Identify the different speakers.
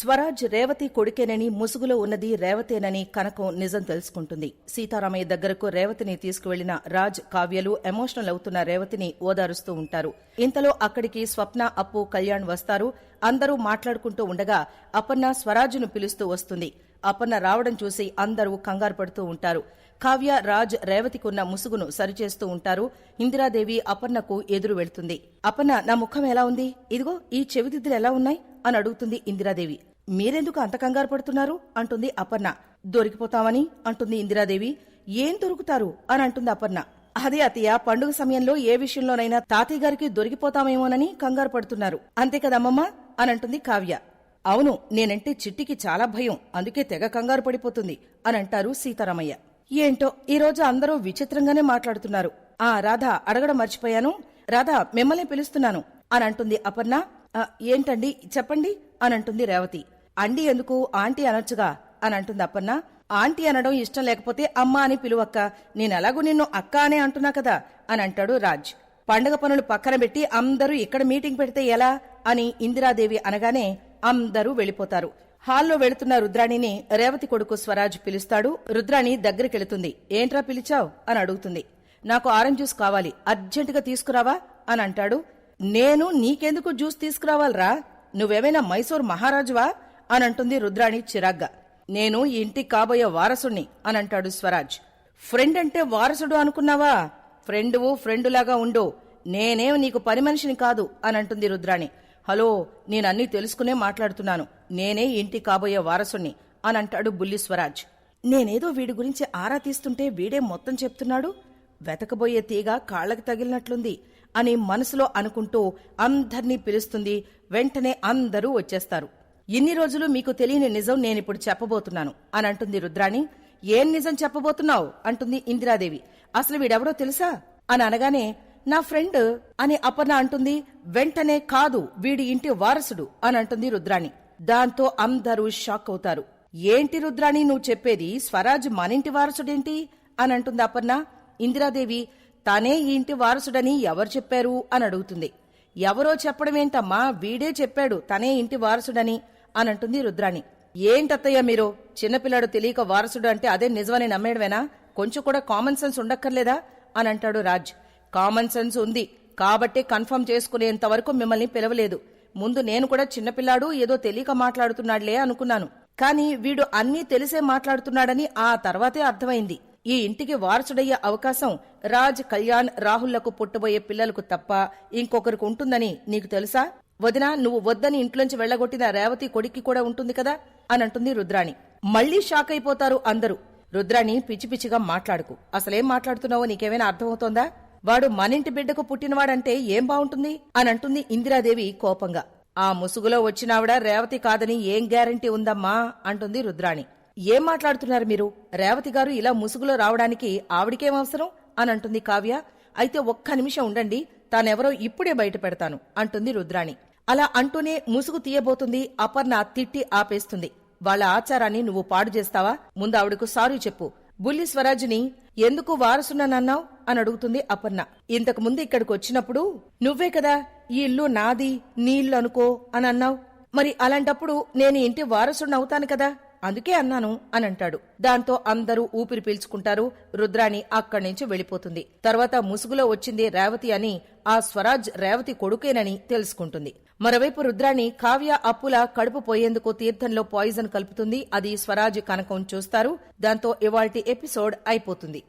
Speaker 1: స్వరాజ్ రేవతి కొడుకేనని ముసుగులో ఉన్నది రేవతేనని కనకం నిజం తెలుసుకుంటుంది. సీతారామయ్య దగ్గరకు రేవతిని తీసుకువెళ్ళిన రాజ్ కావ్యలు ఎమోషనల్ అవుతున్న రేవతిని ఓదారుస్తూ ఉంటారు. ఇంతలో అక్కడికి స్వప్న అప్పు కళ్యాణ్ వస్తారు. అందరూ మాట్లాడుకుంటూ ఉండగా అపర్ణ స్వరాజ్ను పిలుస్తూ వస్తుంది. అపర్ణ రావడం చూసి అందరూ కంగారు పడుతూ ఉంటారు. కావ్య రాజ్ రేవతికున్న ముసుగును సరిచేస్తూ ఉంటారు. ఇందిరాదేవి అపర్ణకు ఎదురు వెళ్తుంది. అపర్ణ నా ముఖం ఎలా ఉంది? ఇదిగో ఈ చెవిదిద్దులు ఎలా ఉన్నాయి? అని అడుగుతుంది ఇందిరాదేవి. మీరెందుకు అంత కంగారు పడుతున్నారు? అంటుంది అపర్ణ. దొరికిపోతామని అంటుంది ఇందిరాదేవి. ఏం దొరుకుతారు? అని అంటుంది అపర్ణ. అదే అతయ్య పండుగ సమయంలో ఏ విషయంలోనైనా తాతయ్య గారికి దొరికిపోతామేమోనని కంగారు పడుతున్నారు. అంతే కదమ్మమ్మ? అని అంటుంది కావ్య. అవును నేనంటే చిట్టికి చాలా భయం. అందుకే తెగ కంగారు పడిపోతుంది అని అంటారు సీతారామయ్య. ఏంటో ఈ రోజు అందరూ విచిత్రంగానే మాట్లాడుతున్నారు. ఆ రాధ అడగడం మర్చిపోయాను. రాధ మిమ్మల్ని పిలుస్తున్నాను. అని అంటుంది అపర్ణ. ఏంటండి? చెప్పండి. అని అంటుంది రేవతి. అండి ఎందుకు? ఆంటీ అనొచ్చుగా? అని అంటుంది అప్పన్న. ఆంటీ అనడం ఇష్టం లేకపోతే అమ్మ అని పిలువక్క. నేనెలాగూ నిన్ను అక్క అనే అంటున్నా కదా? అని అంటాడు రాజ్. పండగ పనులు పక్కన పెట్టి అందరూ ఇక్కడ మీటింగ్ పెడితే ఎలా? అని ఇందిరాదేవి అనగానే అందరూ వెళ్ళిపోతారు హాల్లో వెళుతున్న రుద్రాణిని రేవతి కొడుకు స్వరాజ్ పిలుస్తాడు. రుద్రాణి దగ్గరికెళుతుంది. ఏంట్రా పిలిచావ్? అని అడుగుతుంది. నాకు ఆరెంజ్ జ్యూస్ కావాలి. అర్జెంటుగా తీసుకురావా? అని అంటాడు. నేను నీకెందుకు జ్యూస్ తీసుకురావాలరా? నువ్వేమైనా మైసూర్ మహారాజువా? అనంటుంది రుద్రాణి చిరాగ్గా. నేను ఈ ఇంటికి కాబోయే వారసుణ్ణి అనంటాడు స్వరాజ్. ఫ్రెండ్ అంటే వారసుడు అనుకున్నావా? ఫ్రెండువు ఫ్రెండులాగా ఉండు. నేనేం నీకు పని మనిషిని కాదు అనంటుంది రుద్రాణి. హలో నేనన్నీ తెలుసుకునే మాట్లాడుతున్నాను. నేనే ఇంటి కాబోయే వారసుణ్ణి అని అంటాడు బుల్లి స్వరాజ్. నేనేదో వీడి గురించి ఆరా తీస్తుంటే వీడే మొత్తం చెప్తున్నాడు? వెతకబోయే తీగ కాళ్ళకు తగిలినట్లుంది అని మనసులో అనుకుంటూ అందర్నీ పిలుస్తుంది వెంటనే అందరూ వచ్చేస్తారు. ఇన్ని రోజులు మీకు తెలియని నిజం నేనిప్పుడు చెప్పబోతున్నాను. అని అంటుంది రుద్రాణి. ఏం నిజం చెప్పబోతున్నావు? అంటుంది ఇందిరాదేవి. అసలు వీడెవడో తెలుసా? అని అనగానే నా ఫ్రెండ్ అని అపర్ణ అంటుంది వెంటనే కాదు వీడి ఇంటి వారసుడు అని అంటుంది రుద్రాణి. దాంతో అందరూ షాక్ అవుతారు. ఏంటి రుద్రాణి నువ్వు చెప్పేది? స్వరాజ్ మనింటి వారసుడేంటి? అని అంటుంది అపర్ణ. ఇందిరాదేవి తానే ఈ ఇంటి వారసుడని ఎవరు చెప్పారు? అని అడుగుతుంది. ఎవరో చెప్పడమేంటమ్మా? వీడే చెప్పాడు తనే ఇంటి వారసుడని. అని అంటుంది రుద్రాణి. ఏంటత్తయ్య మీరు? చిన్నపిల్లాడు తెలియక వారసుడు అంటే అదే నిజమని నమ్మేడవేనా కొంచెం కూడా కామన్ సెన్స్ ఉండక్కర్లేదా? అని అంటాడు రాజ్. కామన్ సెన్స్ ఉంది. కాబట్టే కన్ఫర్మ్ చేసుకునేంత వరకు మిమ్మల్ని పిలవలేదు. ముందు నేను కూడా చిన్నపిల్లాడు ఏదో తెలియక మాట్లాడుతున్నాడులే అనుకున్నాను. కానీ వీడు అన్నీ తెలిసే మాట్లాడుతున్నాడని ఆ తర్వాతే అర్థమైంది. ఈ ఇంటికి వారసుడయ్యే అవకాశం రాజ్ కళ్యాణ్ రాహుల్లకు పుట్టబోయే పిల్లలకు తప్ప ఇంకొకరికి ఉంటుందని నీకు తెలుసా? వదినా నువ్వు వద్దని ఇంట్లోంచి వెళ్ళగొట్టిన రేవతి కొడుక్కి కూడా ఉంటుంది కదా? అని అంటుంది రుద్రాణి. మళ్ళీ షాక్ అయిపోతారు అందరూ. రుద్రాణి పిచ్చి పిచ్చిగా మాట్లాడుకు. అసలేం మాట్లాడుతున్నావో నీకేమైనా అర్థమవుతోందా? వాడు మనింటి బిడ్డకు పుట్టినవాడంటే ఏం బావుంటుంది? అని అంటుంది ఇందిరాదేవి కోపంగా. ఆ ముసుగులో వచ్చినావిడ రేవతి కాదని ఏం గ్యారంటీ ఉందమ్మా? అంటుంది రుద్రాణి. ఏం మాట్లాడుతున్నారు మీరు? రేవతి గారు ఇలా ముసుగులో రావడానికి ఆవిడికేం అవసరం? అని అంటుంది కావ్య. అయితే ఒక్క నిమిషం ఉండండి. తానెవరో ఇప్పుడే బయట పెడతాను. అంటుంది రుద్రాణి. అలా అంటూనే ముసుగు తీయబోతుంది అపర్ణ తిట్టి ఆపేస్తుంది. వాళ్ళ ఆచారాన్ని నువ్వు పాడు చేస్తావా? ముందు ఆవిడకు సారీ చెప్పు. బుల్లి స్వరాజ్ని ఎందుకు వారసునన్నావు? అని అడుగుతుంది అపర్ణ. ఇంతకు ముందు ఇక్కడికి వచ్చినప్పుడు నువ్వే కదా ఈ ఇల్లు నాది నీ ఇల్లు అనుకో అని అన్నావు. మరి అలాంటప్పుడు నేను ఇంటి వారసుడిని అవుతాను కదా? అందుకే అన్నాను అని అంటాడు. దాంతో అందరూ ఊపిరి పీల్చుకుంటారు. రుద్రాణి అక్కడి నుంచి వెళ్ళిపోతుంది తర్వాత ముసుగులో వచ్చింది రేవతి అని ఆ స్వరాజ్ రేవతి కొడుకేనని తెలుసుకుంటుంది. మరోవైపు రుద్రాణి కావ్య అప్పుల కడుపు పోయేందుకు తీర్థంలో పాయిజన్ కలుపుతుంది. అది స్వరాజ్ కనకం చూస్తారు. దాంతో ఇవాల్టి ఎపిసోడ్ అయిపోతుంది.